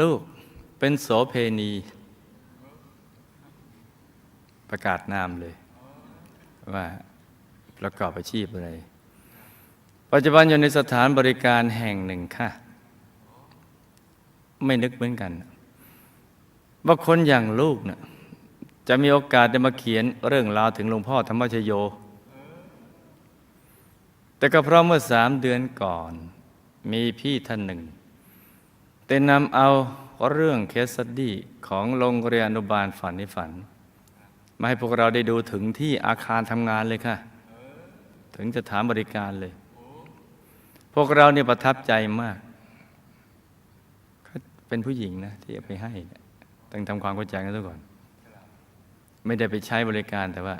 ลูกเป็นโสเพณี ประกาศนามเลย ว่าประกอบอาชีพอะไร ปัจจุบันอยู่ในสถานบริการแห่งหนึ่งค่ะ ไม่นึกเหมือนกันว่าคนอย่างลูกเนี่ยจะมีโอกาสได้มาเขียนเรื่องราวถึงหลวงพ่อธรรมชโย แต่ก็เพราะเมื่อสามเดือนก่อน มีพี่ท่านหนึ่ง ได้นำเอาเรื่องเคสสตดี้ของโรงเรียนอนุบาลฝันในฝัน มาให้พวกเราได้ดูถึงที่อาคารทำงานเลยค่ะ ถึงจะถามบริการเลย พวกเราเนี่ยประทับใจมากเป็นผู้หญิงนะ ที่เอาไปให้ต้องทำความเข้าใจกันทุกก่อน ไม่ได้ไปใช้บริการแต่ว่า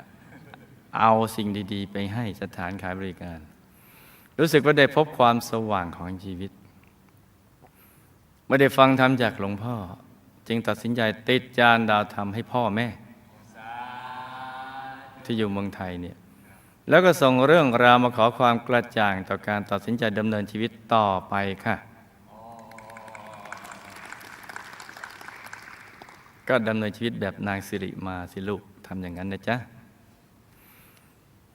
เอาสิ่งดี ๆ ไปให้สถานขายบริการ รู้สึกว่าได้พบความสว่างของชีวิต ไม่ได้ฟังธรรมจากหลวงพ่อ จึงตัดสินใจติดจานดาวธรรมให้พ่อแม่ ที่อยู่เมืองไทยเนี่ยแล้วก็ส่งเรื่องราวมาขอความกระจ่างต่อการตัดสินใจดำเนินชีวิตต่อไปค่ะ ก็ดำเนินชีวิตแบบนางสิริมาสิลูกทำอย่างนั้นนะจ๊ะ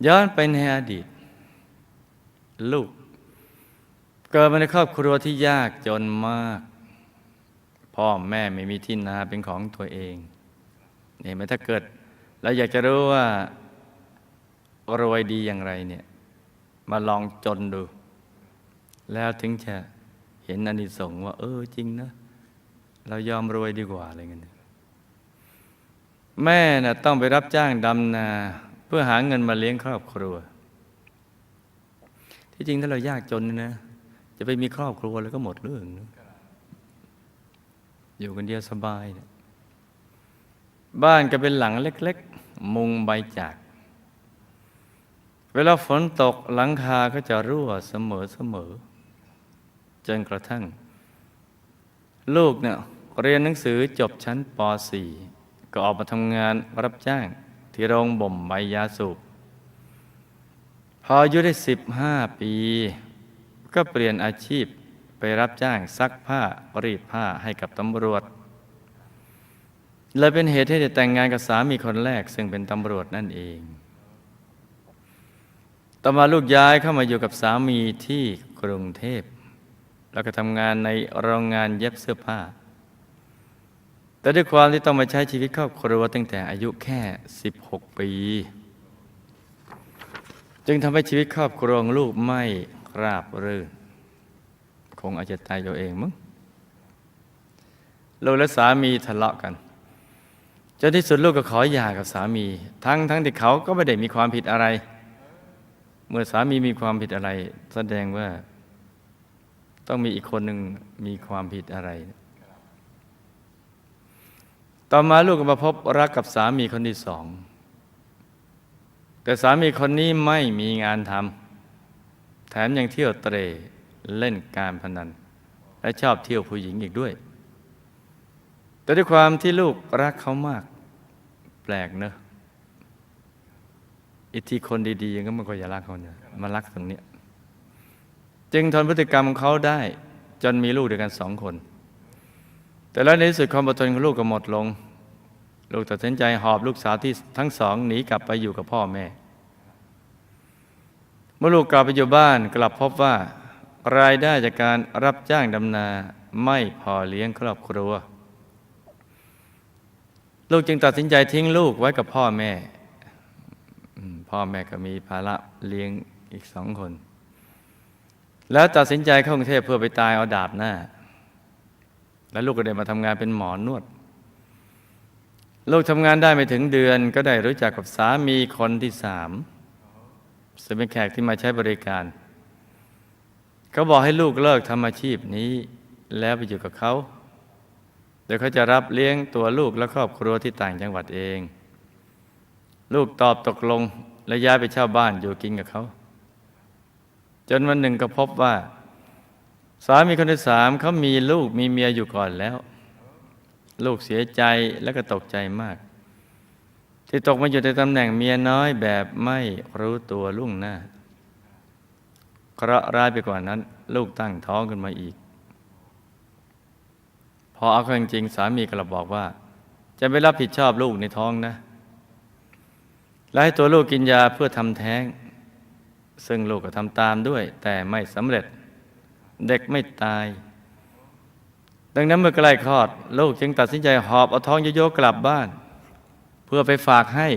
ย้อนไปในอดีต ลูก เกิดมาในครอบครัวที่ยากจนมาก พ่อแม่ไม่มีที่นาเป็นของตัวเองเนี่ยไหมถ้าเกิดเราอยากจะรู้ว่ารวยดีอย่างไรเนี่ยมาลองจนดู แล้วถึงจะเห็นอานิสงส์ว่า เออจริงนะ เรายอมรวยดีกว่าอะไรเงี้ยแม่น่ะต้องไปรับจ้างดำนา เพื่อหาเงินมาเลี้ยงครอบครัว ที่จริงถ้าเรายากจนนะจะไปมีครอบครัวแล้วก็หมดเรื่องนะ อยู่กันเดียวสบายนะบ้านก็เป็นหลังเล็ก ๆ มุงใบจาก เวลาฝนตกหลังคาก็จะรั่วเสมอเสมอจนกระทั่ง ลูกเนี่ยเรียนหนังสือจบชั้นป .4 ก็ออกมาทำงานรับจ้างที่โรงบ่มใบยาสูบพออายุได้สิบห้าปี ก็เปลี่ยนอาชีพ ไปรับจ้างซักผ้ารีดผ้าให้กับตำรวจ เลยเป็นเหตุให้ได้แต่งงานกับสามีคนแรก ซึ่งเป็นตำรวจนั่นเอง ต่อมาลูกย้ายเข้ามาอยู่กับสามีที่กรุงเทพ แล้วก็ทำงานในโรงงานเย็บเสื้อผ้า แต่ด้วยความที่ต้องมาใช้ชีวิตครอบครัวตั้งแต่อายุแค่ 16 ปี จึงทำให้ชีวิตครอบครัวของลูกไม่ราบรื่น คงอาจจะตายตัวเองมั้งลูกและสามีทะเลาะกันจนที่สุดลูกก็ขอหย่ากับสามี ทั้งทั้งที่เขาก็ไม่ได้มีความผิดอะไร เมื่อสามีมีความผิดอะไร แสดงว่า ต้องมีอีกคนหนึ่งมีความผิดอะไร ต่อมาลูกก็มาพบรักกับสามีคนที่สอง แต่สามีคนนี้ไม่มีงานทำแถมยังเที่ยวเตร เล่นการพนัน และชอบเที่ยวผู้หญิงอีกด้วย แต่ด้วยความที่ลูกรักเขามาก แปลกเนอะอิทธิคนดีๆยังก็ไม่ค่อยจะรักเขาเนี่ยมารักตรงเนี้ยจึงทนพฤติกรรมของเขาได้ จนมีลูกด้วยกันสองคน แต่แล้วในที่สุดความอดทนของลูกก็หมดลง ลูกตัดสินใจหอบลูกสาวที่ทั้งสองหนีกลับไปอยู่กับพ่อแม่ เมื่อลูกกลับไปอยู่บ้านกลับพบว่า รายได้จากการรับจ้างดำนาไม่พอเลี้ยงครอบครัว ลูกจึงตัดสินใจทิ้งลูกไว้กับพ่อแม่ พ่อแม่ก็มีภาระเลี้ยงอีกสองคน แล้วตัดสินใจเข้ากรุงเทพเพื่อไปตายเอาดาบหน้า แล้วลูกก็ได้มาทำงานเป็นหมอนวด ลูกทำงานได้ไม่ถึงเดือน ก็ได้รู้จักกับสามีคนที่สามซึ่งเป็นแขกที่มาใช้บริการ เขาบอกให้ลูกเลิกทำอาชีพนี้ แล้วไปอยู่กับเขาเดี๋ยวเขาจะรับเลี้ยงตัวลูกและครอบครัวที่ต่างจังหวัดเอง ลูกตอบตกลงและย้ายไปเช่าบ้านอยู่กินกับเขา จนวันหนึ่งก็พบว่า สามีคนที่สามเขามีลูกมีเมียอยู่ก่อนแล้ว ลูกเสียใจและก็ตกใจมาก ที่ตกมาอยู่ในตำแหน่งเมียน้อยแบบไม่รู้ตัวลุ่งหน้า เคราะห์ร้ายไปกว่านั้น ลูกตั้งท้องขึ้นมาอีก พอเอาเข้าจริงสามีก็ระบอกว่า จะไม่รับผิดชอบลูกในท้องนะ และให้ตัวลูกกินยาเพื่อทำแท้ง ซึ่งลูกก็ทำตามด้วย แต่ไม่สำเร็จเด็กไม่ตาย ดังนั้นเมื่อใกล้คลอด ลูกจึงตัดสินใจหอบเอาท้องโยกๆกลับบ้าน เพื่อไปฝากให้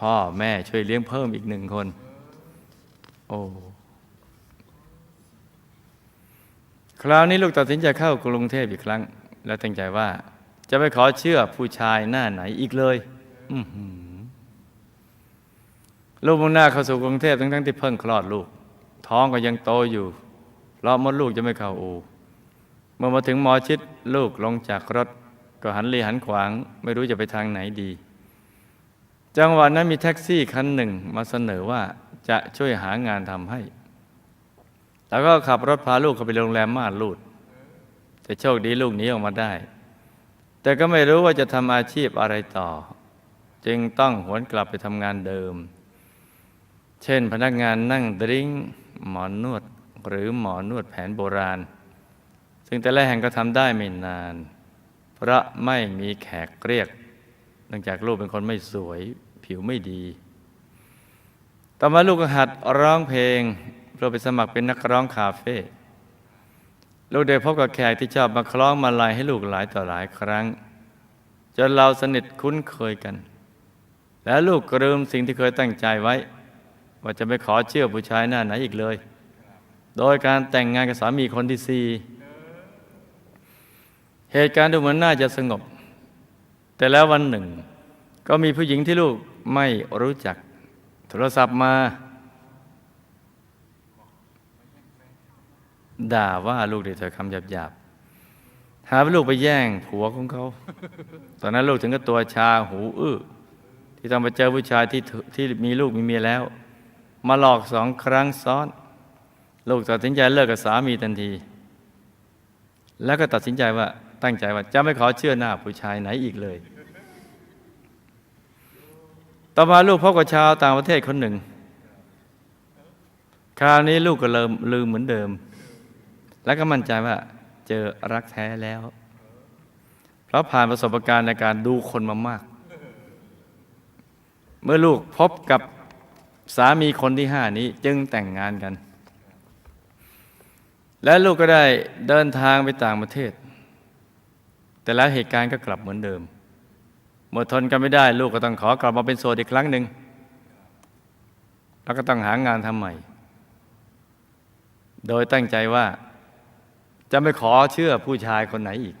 พ่อแม่ช่วยเลี้ยงเพิ่มอีกหนึ่งคน โอ้คราวนี้ลูกตัดสินใจเข้ากรุงเทพอีกครั้ง แล้วตั้งใจว่า จะไปขอเชื่อผู้ชายหน้าไหนอีกเลยลูกมุ่งหน้าเข้าสู่กรุงเทพทั้งๆที่เพิ่งคลอดลูก ท้องก็ยังโตอยู่เพราะมดลูกจะไม่เข้าอูเมื่อมาถึงหมอชิดลูกลงจากรถ ก็หันลีหันขวาง ไม่รู้จะไปทางไหนดี จังหวะนั้นมีแท็กซี่คันหนึ่งมาเสนอว่า จะช่วยหางานทำให้ แล้วก็ขับรถพาลูกเข้าไปโรงแรมม่านรูด แต่โชคดีลูกหนีออกมาได้ แต่ก็ไม่รู้ว่าจะทำอาชีพอะไรต่อ จึงต้องหวนกลับไปทำงานเดิม เช่นพนักงานนั่งดริงหมอนนวดหรือหมอนวดแผนโบราณ ซึ่งแต่ละแห่งก็ทำได้ไม่นาน เพราะไม่มีแขกเรียกเนื่องจากลูกเป็นคนไม่สวย ผิวไม่ดี ต่อมาลูกก็หัดร้องเพลงเพื่อไปสมัครเป็นนักร้องคาเฟ่ลูกได้พบกับแขกที่ชอบมาคล้องมาลายให้ลูกหลายต่อหลายครั้ง จนเราสนิทคุ้นเคยกัน และลูกก็ลืมสิ่งที่เคยตั้งใจไว้ ว่าจะไม่ขอเชื่อผู้ชายหน้าไหนอีกเลย โดยการแต่งงานกับสามีคนที่สี่เหตุการณ์ดูเหมือนน่าจะสงบ แต่แล้ววันหนึ่ง ก็มีผู้หญิงที่ลูกไม่รู้จัก โทรศัพท์มา ด่าว่าลูกด้วยถ้อยคำหยาบๆ หาว่าลูกไปแย่งผัวของเขา ตอนนั้นลูกถึงกับตัวชาหูอื้อที่ต้องไปเจอผู้ชายที่ที่มีลูกมีเมียแล้ว มาหลอกสองครั้งซ้อน ลูกตัดสินใจเลิกกับสามีทันที แล้วก็ตัดสินใจว่าตั้งใจว่าจะไม่ขอเชื่อหน้าผู้ชายไหนอีกเลย ต่อมาลูกพบกับชาวต่างประเทศคนหนึ่ง คราวนี้ลูกก็เริ่มลืมเหมือนเดิม แล้วก็มั่นใจว่า เจอรักแท้แล้ว เพราะผ่านประสบการณ์ในการดูคนมามาก เมื่อลูกพบกับสามีคนที่ห้านี้จึงแต่งงานกัน และลูกก็ได้เดินทางไปต่างประเทศ แต่แล้วเหตุการณ์ก็กลับเหมือนเดิม เมื่อทนกันไม่ได้ ลูกก็ต้องขอกลับมาเป็นโสดอีกครั้งหนึ่งแล้วก็ต้องหางานทำใหม่ โดยตั้งใจว่า จะไม่ขอเชื่อผู้ชายคนไหนอีก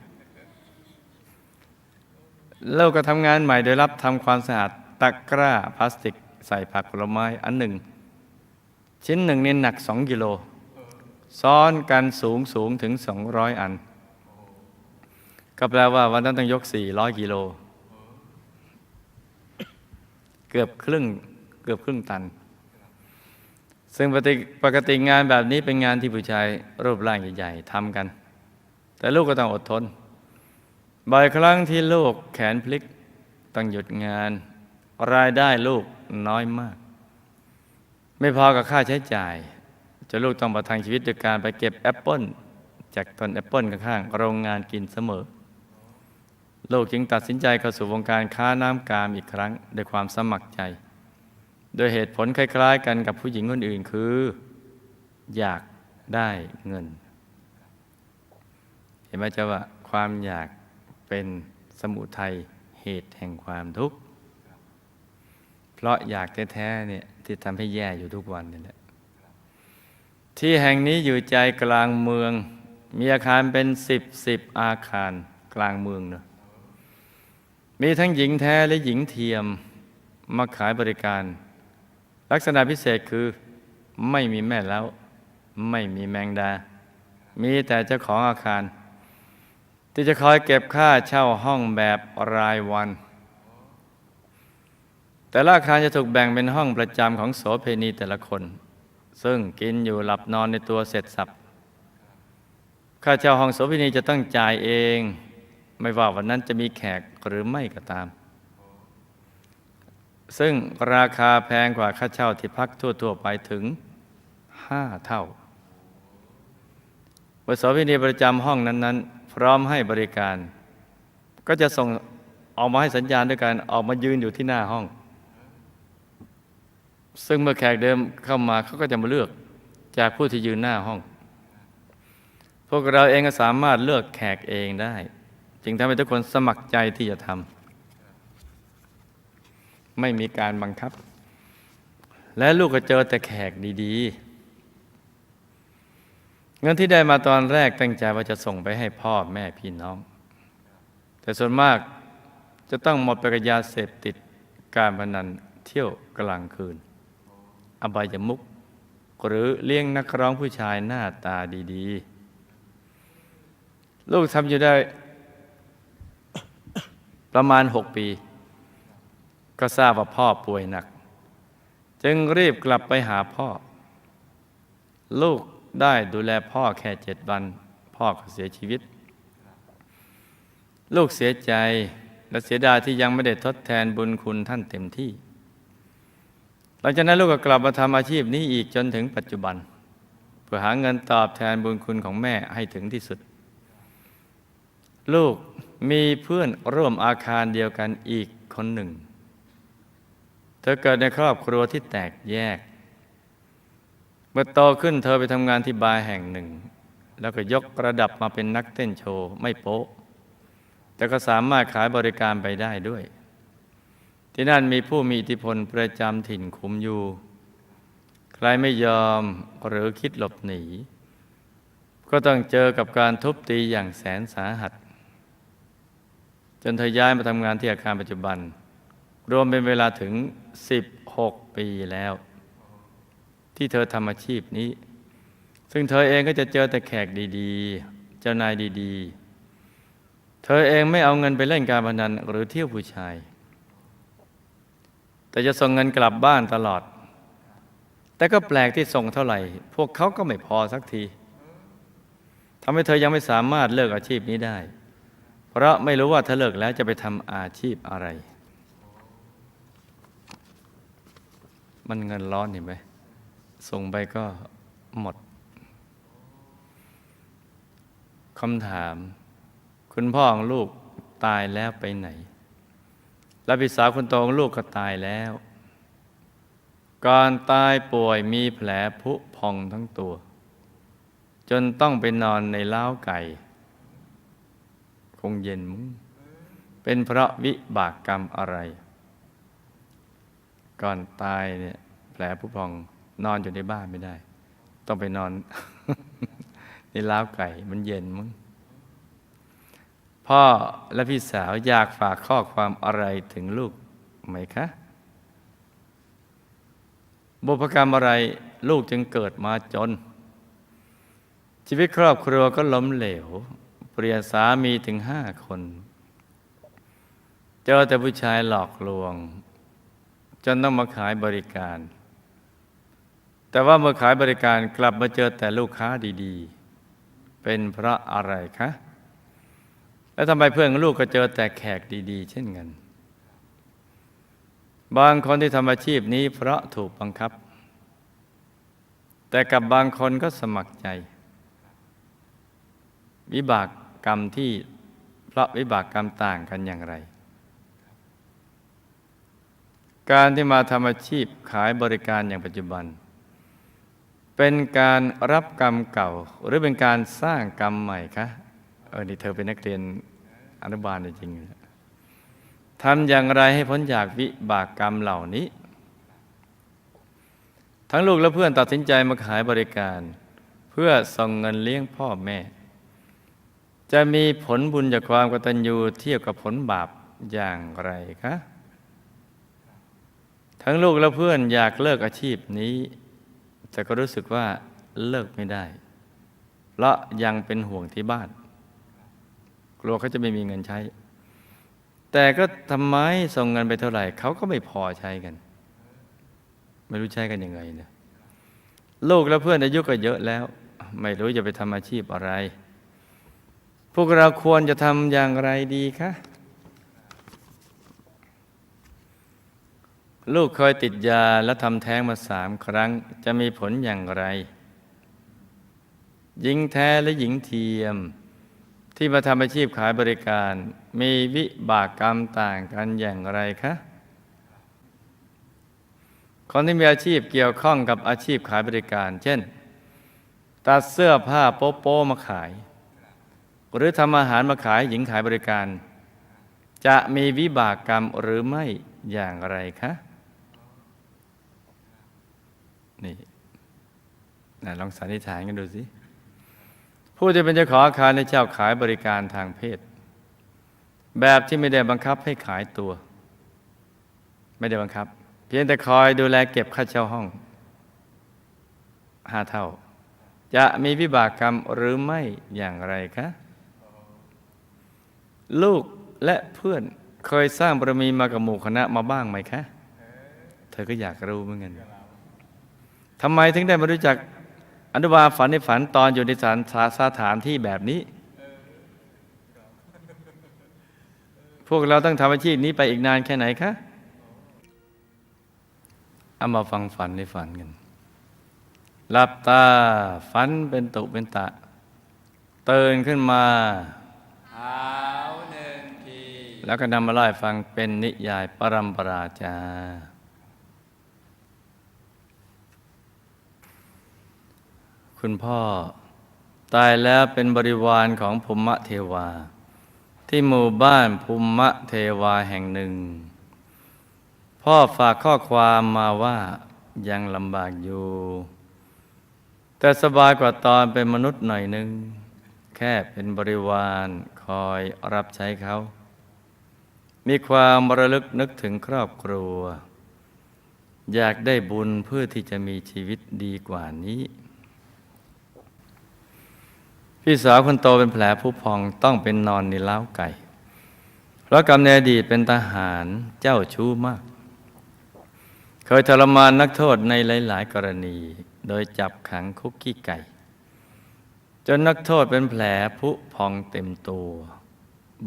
เราก็ทำงานใหม่โดยรับทำความสะอาดตะกร้าพลาสติก ใส่ผักผลไม้อันหนึ่ง ชิ้นหนึ่งนี่หนักสองกิโล ซ้อนกันสูงสูงถึงสองร้อยอัน ก็แปลว่าวันนั้นต้องยกสี่ร้อยกิโล กือบครึ่งเกือบครึ่งตัน ซึ่งปกติปกติงานแบบนี้เป็นงานที่ผู้ชายรูปร่างใหญ่ๆทำกัน แต่ลูกก็ต้องอดทนบ่อยครั้งที่ลูกแขนพลิกต้องหยุดงาน รายได้ลูกน้อยมาก ไม่พอกับค่าใช้จ่ายจะลูกต้องประทังชีวิตด้วยการไปเก็บแอปเปิลจากต้นแอปเปิลข้างๆโรงงานกินเสมอ ลูกจึงตัดสินใจเข้าสู่วงการค้าน้ำกามอีกครั้งด้วยความสมัครใจ โดยเหตุผลคล้าย ๆ กันกับผู้หญิงคนอื่นคือ อยากได้เงิน เห็นไหมเจ้าว่าความอยากเป็นสมุทัยเหตุแห่งความทุกข์ เพราะอยากแท้ๆเนี่ยที่ทำให้แย่อยู่ทุกวันนี่แหละที่แห่งนี้อยู่ใจกลางเมือง มีอาคารเป็นสิบสิบอาคารกลางเมืองเนอะ มีทั้งหญิงแท้และหญิงเทียมมาขายบริการ ลักษณะพิเศษคือไม่มีแม่แล้ว ไม่มีแมงดา มีแต่เจ้าของอาคาร ที่จะคอยเก็บค่าเช่าห้องแบบรายวัน แต่ละอาคารจะถูกแบ่งเป็นห้องประจำของโสเพณีแต่ละคน ซึ่งกินอยู่หลับนอนในตัวเสร็จสับค่าเช่าห้องโสเพณีจะต้องจ่ายเอง ไม่ว่าวันนั้นจะมีแขกหรือไม่ก็ตาม ซึ่งราคาแพงกว่าค่าเช่าที่พักทั่ว ๆ ไปถึงห้าเท่าบทสวินีประจำห้องนั้น ๆ พร้อมให้บริการ ก็จะส่งออกมาให้สัญญาณด้วยการออกมายืนอยู่ที่หน้าห้อง ซึ่งเมื่อแขกเดิมเข้ามาเขาก็จะมาเลือกจากผู้ที่ยืนหน้าห้อง พวกเราเองก็สามารถเลือกแขกเองได้ จึงทำให้ทุกคนสมัครใจที่จะทำไม่มีการบังคับ และลูกก็เจอแต่แขกดีๆ เงินที่ได้มาตอนแรกตั้งใจว่าจะส่งไปให้พ่อแม่พี่น้อง แต่ส่วนมากจะต้องหมดไปกับยาเสพติดการพนันเที่ยวกลางคืน อบายมุกหรือเลี้ยงนักร้องผู้ชายหน้าตาดี ๆ ลูกทำอยู่ได้ ประมาณหกปี ก็ทราบว่าพ่อป่วยหนัก จึงรีบกลับไปหาพ่อ ลูกได้ดูแลพ่อแค่เจ็ดวัน พ่อก็เสียชีวิต ลูกเสียใจและเสียดายที่ยังไม่ได้ทดแทนบุญคุณท่านเต็มที่ หลังจากนั้นลูกก็กลับมาทำอาชีพนี้อีกจนถึงปัจจุบัน เพื่อหาเงินตอบแทนบุญคุณของแม่ให้ถึงที่สุด ลูก มีเพื่อนร่วมอาคารเดียวกันอีกคนหนึ่ง เธอเกิดในครอบครัวที่แตกแยก เมื่อโตขึ้นเธอไปทำงานที่บาร์แห่งหนึ่ง แล้วก็ยกระดับมาเป็นนักเต้นโชว์ไม่โป๊ะ แต่ก็สามารถขายบริการไปได้ด้วย ที่นั่นมีผู้มีอิทธิพลประจำถิ่นคุมอยู่ ใครไม่ยอมหรือคิดหลบหนี ก็ต้องเจอกับการทุบตีอย่างแสนสาหัส จนเธอย้ายมาทำงานที่อาคารปัจจุบัน รวมเป็นเวลาถึง 16 ปีแล้ว ที่เธอทำอาชีพนี้ ซึ่งเธอเองก็จะเจอแต่แขกดีๆ เจ้านายดีๆ เธอเองไม่เอาเงินไปเล่นการพนันหรือเที่ยวผู้ชาย แต่จะส่งเงินกลับบ้านตลอด แต่ก็แปลกที่ส่งเท่าไหร่ พวกเขาก็ไม่พอสักทีทำให้เธอยังไม่สามารถเลิกอาชีพนี้ได้ เพราะไม่รู้ว่าถ้าเลิกแล้วจะไปทำอาชีพอะไร มันเงินร้อนเห็นไหมส่งไปก็หมดคำถาม คุณพ่อของลูกตายแล้วไปไหน และพี่สาวคนโตของลูกก็ตายแล้ว ก่อนตายป่วยมีแผลผุพองทั้งตัว จนต้องไปนอนในเล้าไก่ งเย็นมุ้งเป็นเพราะวิบากกรรมอะไร ก่อนตายเนี่ยแผลผุพองนอนอยู่ในบ้านไม่ได้ ต้องไปนอนในล้าไก่มันเย็นมึงพ่อและพี่สาวอยากฝากข้อความอะไรถึงลูกไหมคะ บุพกรรมอะไรลูกจึงเกิดมาจน ชีวิตครอบครัวก็ล้มเหลว เปลี่ยนสามีถึงห้าคน เจอแต่ผู้ชายหลอกลวง จนต้องมาขายบริการ แต่ว่าเมื่อขายบริการกลับมาเจอแต่ลูกค้าดีๆ เป็นเพราะอะไรคะ แล้วทำไมเพื่อนลูกก็เจอแต่แขกดีๆ เช่นกันบางคนที่ทำอาชีพนี้เพราะถูกบังคับ แต่กับบางคนก็สมัครใจ วิบาก กรรมที่เพราะวิบากกรรมต่างกันอย่างไร การที่มาทำอาชีพขายบริการอย่างปัจจุบัน เป็นการรับกรรมเก่า หรือเป็นการสร้างกรรมใหม่คะเออนี่เธอเป็นนักเรียนอนุบาลจริงๆทำอย่างไรให้พ้นจากวิบากกรรมเหล่านี้ ทั้งลูกและเพื่อนตัดสินใจมาขายบริการ เพื่อส่งเงินเลี้ยงพ่อแม่ จะมีผลบุญจากความกตัญญูเทียบกับผลบาปอย่างไรคะทั้งลูกและเพื่อนอยากเลิกอาชีพนี้ แต่ก็รู้สึกว่าเลิกไม่ได้ เพราะยังเป็นห่วงที่บ้าน กลัวเขาจะไม่มีเงินใช้ แต่ก็ทำไมส่งเงินไปเท่าไหร่เขาก็ไม่พอใช้กัน ไม่รู้ใช้กันยังไงเนี่ยลูกและเพื่อนอายุก็เยอะแล้ว ไม่รู้จะไปทำอาชีพอะไร พวกเราควรจะทำอย่างไรดีคะลูกเคยติดยาและทำแท้งมาสามครั้ง จะมีผลอย่างไร หญิงแท้และหญิงเทียม ที่มาทำอาชีพขายบริการ มีวิบากกรรมต่างกันอย่างไรคะคนที่มีอาชีพเกี่ยวข้องกับอาชีพขายบริการ เช่น ตัดเสื้อผ้าโป๊โป๊มาขาย หรือทำอาหารมาขายหญิงขายบริการ จะมีวิบากกรรมหรือไม่อย่างไรคะนี่นะลองสันนิษฐานกันดูสิ ผู้ที่เป็นเจ้าของอาคารในเจ้าขายบริการทางเพศ แบบที่ไม่ได้บังคับให้ขายตัว ไม่ได้บังคับ เพียงแต่คอยดูแลเก็บค่าเช่าห้องห้าเท่า จะมีวิบากกรรมหรือไม่อย่างไรคะ ลูกและเพื่อนเคยสร้างบารมีมากับหมู่คณะมาบ้างไหมคะ เธอก็อยากรู้เหมือนกันทำไมถึงได้มารู้จักอนุบาฝันในฝันตอนอยู่ในสถานสถานที่แบบนี้ พวกเราต้องทำอาชีพนี้ไปอีกนานแค่ไหนคะเอามาฟังฝันในฝันกันหลับตาฝันเป็นตุเป็นตะ เตือนขึ้นมา แล้วก็นำมาเล่าให้ฟังเป็นนิยายปรัมปราจา คุณพ่อตายแล้วเป็นบริวารของภูมะเทวา ที่หมู่บ้านภูมะเทวาแห่งหนึ่ง พ่อฝากข้อความมาว่ายังลำบากอยู่ แต่สบายกว่าตอนเป็นมนุษย์หน่อยหนึ่งแค่เป็นบริวารคอยรับใช้เขา มีความระลึกนึกถึงครอบครัว อยากได้บุญเพื่อที่จะมีชีวิตดีกว่านี้ พี่สาวคนโตเป็นแผลผู้พองต้องเป็นนอนในเล้าไก่ เพราะกรรมในอดีตเป็นทหารเจ้าชู้มาก เคยทรมานนักโทษในหลาย ๆ กรณี โดยจับขังคุกกี้ไก่ จนนักโทษเป็นแผลผุพองเต็มตัว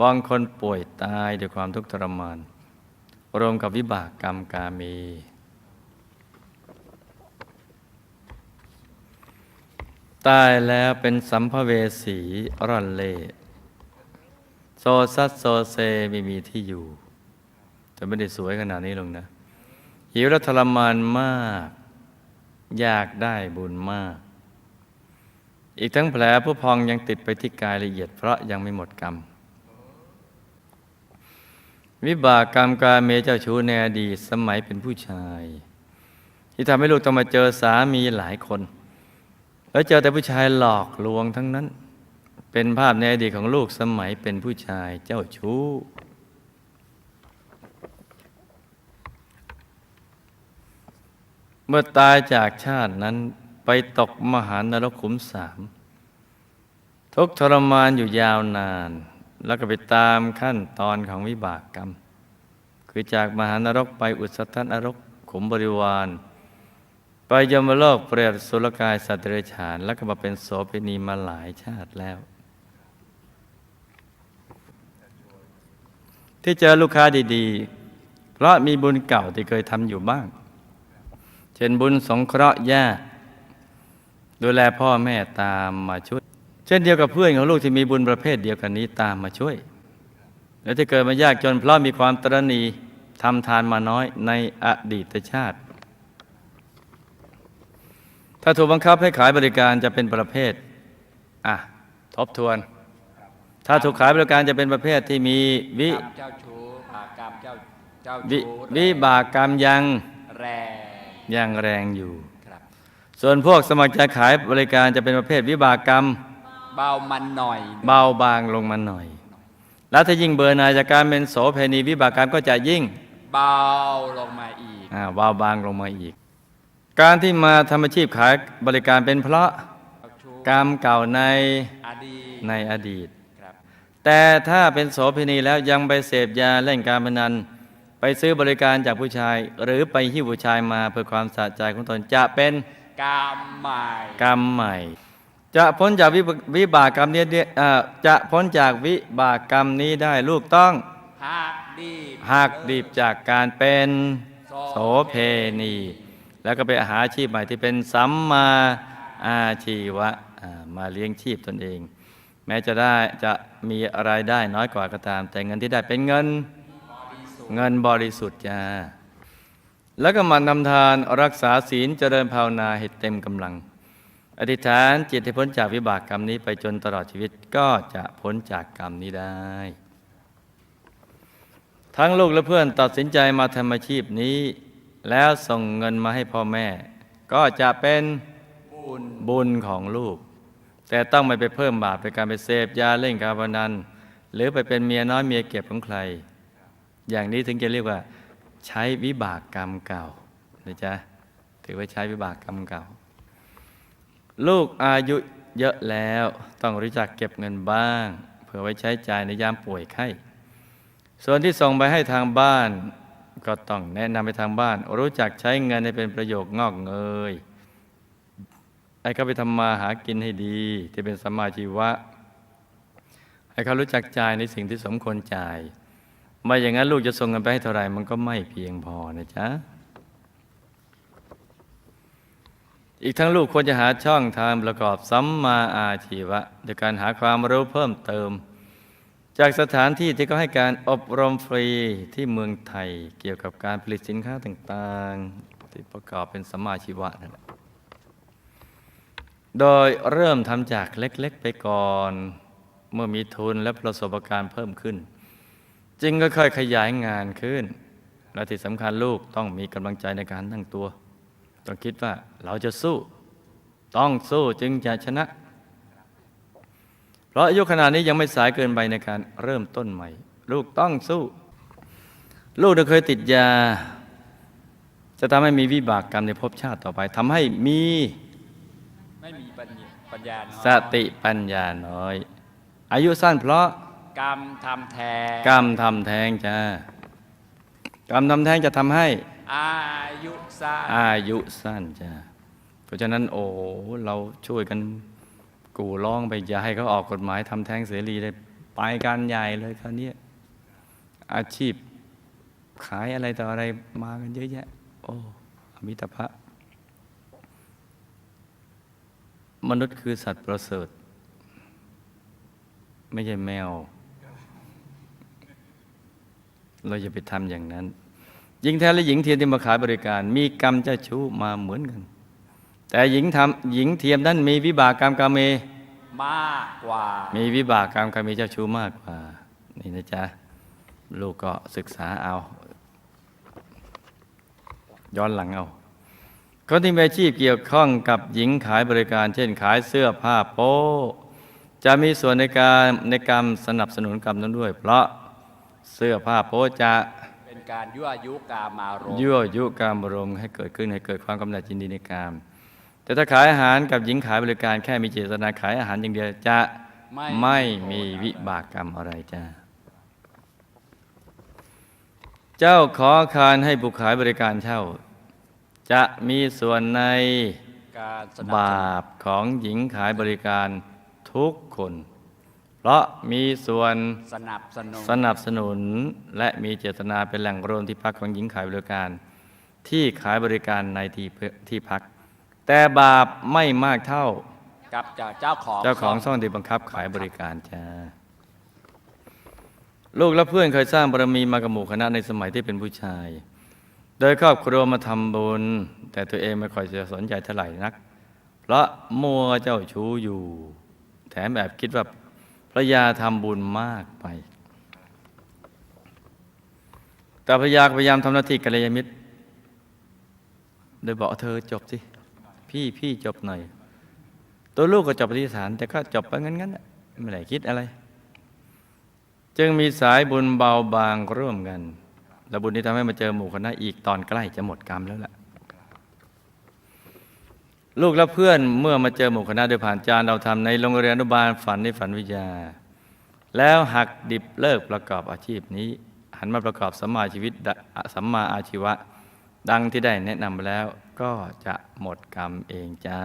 บางคนป่วยตายด้วยความทุกข์ทรมานรวมกับวิบากกรรมกาเมตายแล้วเป็นสัมภเวสีร่อนเล่โซซัสโซเซไม่มีที่อยู่แต่ไม่ได้สวยขนาดนี้ลงนะ หิวและทรมานมาก อยากได้บุญมาก อีกทั้งแผลผู้พองยังติดไปที่กายละเอียดเพราะยังไม่หมดกรรม วิบากกรรมการเมเจ้าชู้ในอดีตสมัยเป็นผู้ชาย ที่ทำให้ลูกต้องมาเจอสามีหลายคน แล้วเจอแต่ผู้ชายหลอกลวงทั้งนั้น เป็นภาพในอดีตของลูกสมัยเป็นผู้ชายเจ้าชู้เมื่อตายจากชาตินั้นไปตกมหานรกขุมสามทุกทรมานอยู่ยาวนาน แล้วก็ไปตามขั้นตอนของวิบากกรรม คือจากมหานรกไปอุสธนรกขุมบริวาร ไปยมโลกเปรตสุรกายสัตว์เดรัจฉาน แล้วก็มาเป็นโสเภณีมาหลายชาติแล้ว ที่เจอลูกค้าดีๆ เพราะมีบุญเก่าที่เคยทำอยู่บ้าง เช่นบุญสงเคราะห์ญาติดูแลพ่อแม่ตามมาช่วย เช่นเดียวกับเพื่อนของลูกที่มีบุญประเภทเดียวกันนี้ตามมาช่วย แล้วที่เกิดมายากจนเพราะมีความตรณีทำทานมาน้อยในอดีตชาติ ถ้าถูกบังคับให้ขายบริการจะเป็นประเภทอะทบทวน ถ้าถูกขายบริการจะเป็นประเภทที่มีวิกรรมเจ้าชู้บากกรรมเจ้าเจ้าวิชู้วิบากกรรมยังแรงยังแรงอยู่ครับส่วนพวกสมัครใจขายบริการจะเป็นประเภทวิบากกรรม เบามันหน่อย เบาบางลงมาหน่อย แล้วถ้ายิ่งเบอร์หนายจากการเป็นโสเพณีวิบากกรรมก็จะยิ่งเบาลงมาอีกอ่าเบาบางลงมาอีก การที่มาทำอาชีพขายบริการเป็นเพราะเจ้าชู้กรรมเก่าในอดีตในอดีตครับแต่ถ้าเป็นโสเภณีแล้วยังไปเสพยาเล่นการพนัน ไปซื้อบริการจากผู้ชาย หรือไปหิ้วผู้ชายมาเพื่อความสะใจของตนจะเป็นกรรมใหม่กรรมใหม่ จะพ้นจากวิบวิบากกรรมนี้ได้เอ่อจะพ้นจากวิบากกรรมนี้ได้ลูกต้องหักดีบหักดิบจากการเป็นโสโสเพณี แล้วก็ไปหาอาชีพใหม่ที่เป็นสัมมาอาชีวะอ่ามาเลี้ยงชีพตนเอง แม้จะได้จะมีรายได้น้อยกว่าก็ตาม แต่เงินที่ได้เป็นเงินเงินบริสุทธิ์จ้าแล้วก็หมันทำทานรักษาศีลเจริญภาวนาให้เต็มกำลัง อธิษฐานจิตให้พ้นจากวิบากกรรมนี้ไปจนตลอดชีวิตก็จะพ้นจากกรรมนี้ได้ ทั้งลูกและเพื่อนตัดสินใจมาทำอาชีพนี้ แล้วส่งเงินมาให้พ่อแม่ ก็จะเป็นบุญบุญของลูก แต่ต้องไม่ไปเพิ่มบาปในการไปเสพยาเล่นการพนันหรือไปเป็นเมียน้อยเมียเก็บของใคร อย่างนี้ถึงจะเรียกว่า ใช้วิบากกรรมเก่านะจ๊ะถือว่าใช้วิบากกรรมเก่า ลูกอายุเยอะแล้วต้องรู้จักเก็บเงินบ้าง เพื่อไว้ใช้จ่ายในยามป่วยไข้ ส่วนที่ส่งไปให้ทางบ้าน ก็ต้องแนะนำไปทางบ้าน รู้จักใช้เงินให้เป็นประโยชน์งอกเงยให้เขาไปทำมาหากินให้ดี ที่เป็นสมมาชีวะให้เขารู้จักจ่ายในสิ่งที่สมควรจ่าย ไม่อย่างนั้นลูกจะส่งเงินไปให้เท่าไหร่มันก็ไม่เพียงพอนะจ๊ะ อีกทั้งลูกควรจะหาช่องทางประกอบสัมมาอาชีวะโดยการหาความรู้เพิ่มเติม จากสถานที่ที่เขาให้การอบรมฟรีที่เมืองไทย เกี่ยวกับการผลิตสินค้าต่างๆ ที่ประกอบเป็นสัมมาชีวะนั่นแหละโดยเริ่มทำจากเล็กๆไปก่อน เมื่อมีทุนและประสบการณ์เพิ่มขึ้น จึงก็ค่อยขยายงานขึ้น และที่สำคัญลูกต้องมีกำลังใจในการตั้งตัว ต้องคิดว่าเราจะสู้ ต้องสู้จึงจะชนะ เพราะอายุขนาดนี้ยังไม่สายเกินไปในการเริ่มต้นใหม่ ลูกต้องสู้ ลูกเคยติดยา จะทำให้มีวิบากกรรมในภพชาติต่อไปทำให้มีไม่มีปัญญาปัญญาน้อยสติปัญญาน้อย อายุสั้นเพราะกรรมทำแทนกรรมทำแท้งจ้ากรรมทำแท้งจะทำให้ อายุสั้นอายุสั้นจ้าเพราะฉะนั้นโอ้เราช่วยกันกูร้องไปอย่าให้เขาออกกฎหมายทำแท้งเสรีเลยไปการใหญ่เลยคราวนี้อาชีพขายอะไรต่ออะไรมากันเยอะแยะ โอ้อมิตรภะมนุษย์คือสัตว์ประเสริฐ ไม่ใช่แมว เราจะไปทำอย่างนั้น หญิงแท้และหญิงเทียมที่มาขายบริการ มีกรรมเจ้าชู้มาเหมือนกัน แต่หญิงทำหญิงเทียมนั้นมีวิบากกรรมกาเมมากกว่า มีวิบากกรรมกาเมเจ้าชู้มากกว่า นี่นะจ๊ะลูกก็ศึกษาเอา ย้อนหลังเอาคนที่มีอาชีพเกี่ยวข้องกับหญิงขายบริการ เช่นขายเสื้อผ้าโป๊จะมีส่วนในการในกรรมสนับสนุนกรรมนั้นด้วย เพราะเสื้อผ้าโป๊จะเป็น การยั่วยุกามารมณ์ยั่วยุการบรมให้เกิดขึ้นให้เกิดความกำหนัดยินดีในกาม แต่ถ้าขายอาหารกับหญิงขายบริการแค่มีเจตนาขายอาหารอย่างเดียวจะไม่ไม่มีวิบากกรรมอะไรจ้าเจ้าขอคารให้บุคขายบริการเช่า จะมีส่วนในการสนับาปของหญิงขายบริการทุกคน เพราะมีส่วนสนับสนุนสนับสนุน และมีเจตนาเป็นแหล่งรวมที่พักของหญิงขายบริการ ที่ขายบริการในที่เพื่อที่พัก แต่บาปไม่มากเท่ากับเจ้าของเจ้าของซ่องที่บังคับขายบริการจ้าลูกและเพื่อนเคยสร้างบารมีมากับหมู่คณะในสมัยที่เป็นผู้ชาย โดยครอบครัวมาทำบุญ แต่ตัวเองไม่ค่อยจะสนใจเท่าไหร่นัก เพราะมัวเจ้าชู้อยู่ แถมแบบคิดว่า พระยาทำบุญมากไป แต่พระยาพยายามทำหน้าที่กัลยาณมิตร โดยบอกเธอจบสิ พี่พี่จบหน่อย ตัวลูกก็จบปฏิฐานแต่ก็จบไปงั้นๆน่ะไม่ได้คิดอะไร จึงมีสายบุญเบาบางร่วมกัน และบุญที่ทำให้มาเจอหมู่คณะอีกตอนใกล้จะหมดกรรมแล้วล่ะ ลูกและเพื่อนเมื่อมาเจอหมู่คณะโดยผ่านจานเราทำในโรงเรียนอนุบาลฝันในฝันวิทยา แล้วหักดิบเลิกประกอบอาชีพนี้ หันมาประกอบสัมมาชีวิตสัมมาอาชีวะ ดังที่ได้แนะนำไปแล้วก็จะหมดกรรมเองจ้า